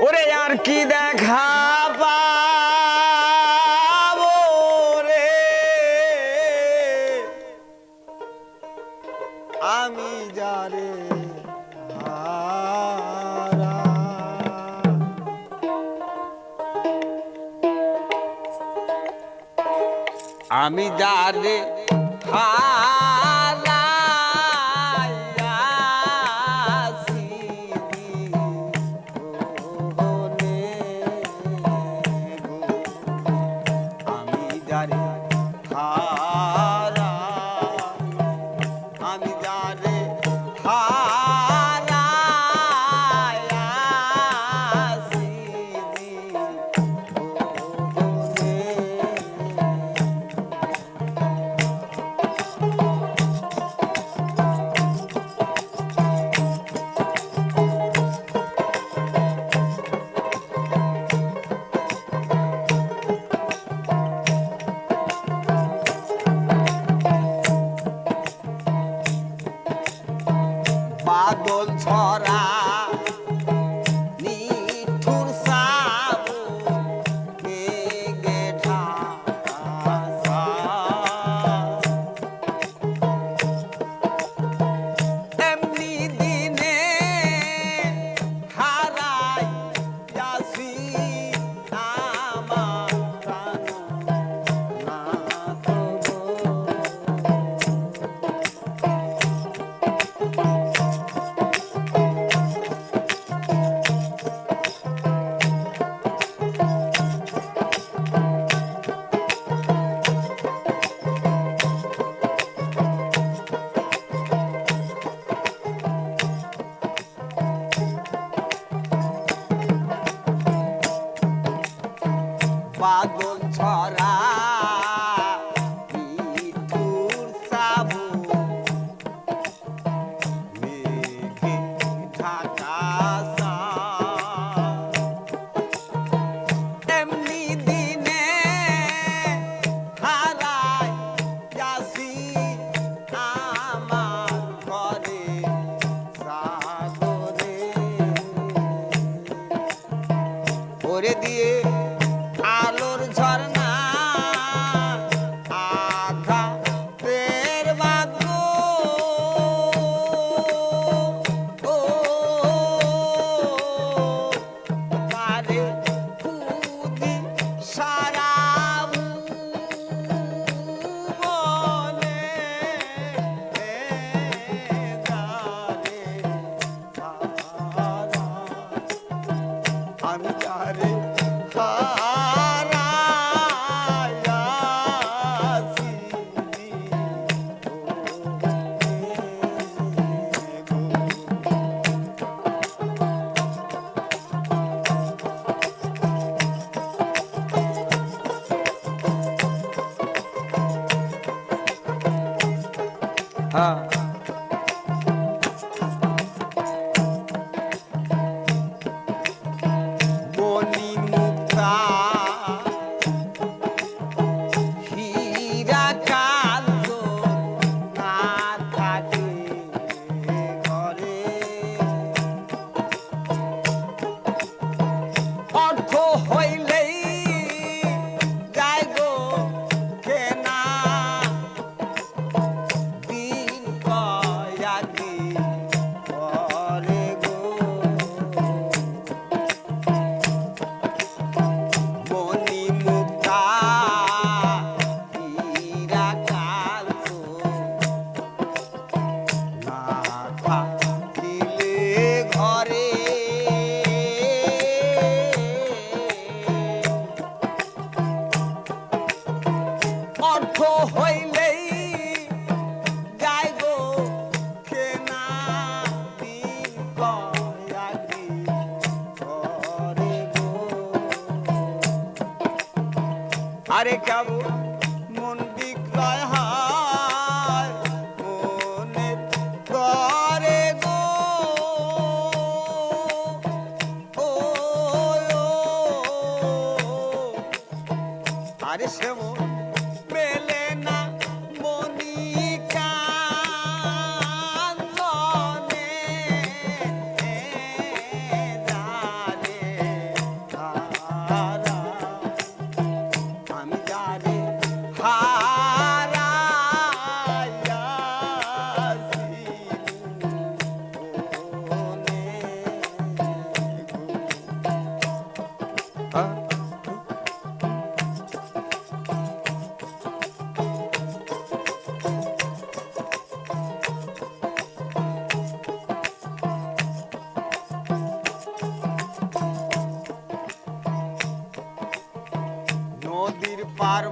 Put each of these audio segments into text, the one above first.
ওরে আর কি দেখা পাবো রে? আমি যারে আমি যারে হা আরে কাবু মন বিক্রয় হয় মনে করে গো। ও। আরে শ্যামল নদীর পার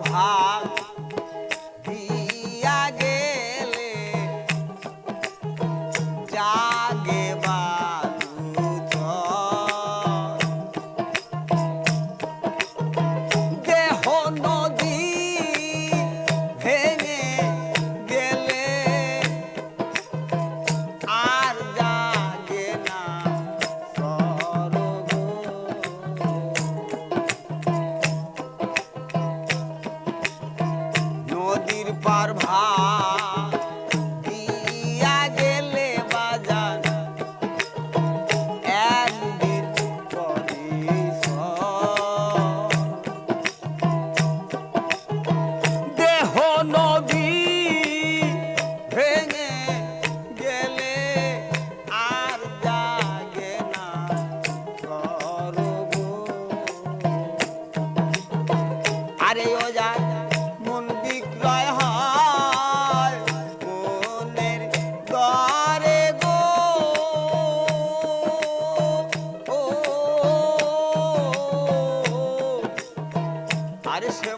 আরে সে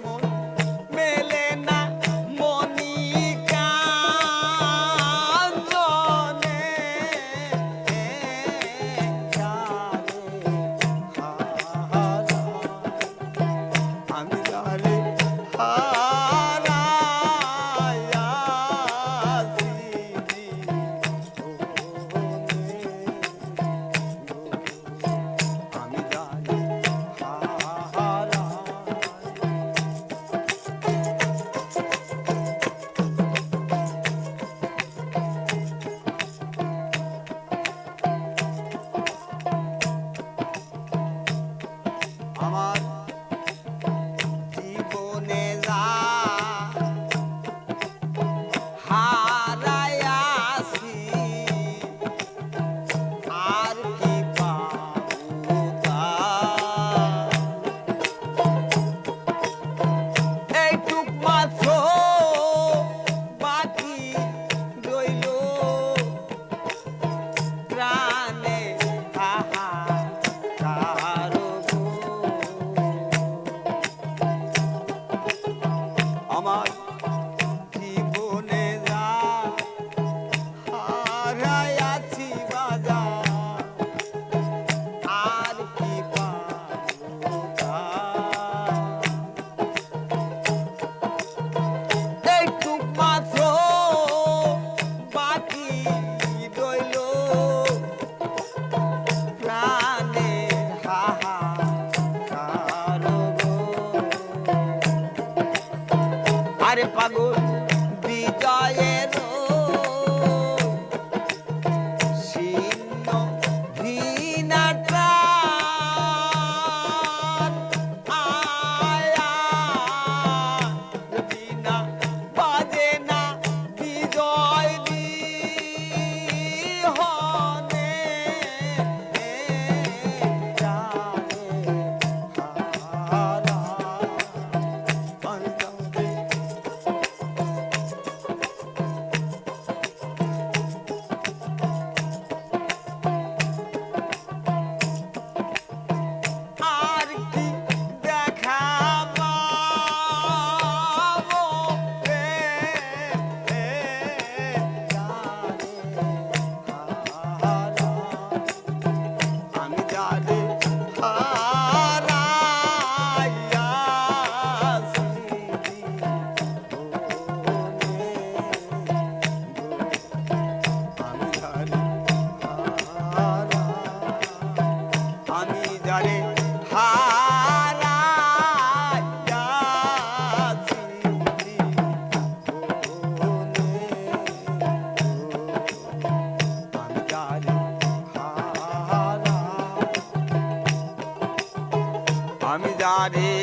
Hare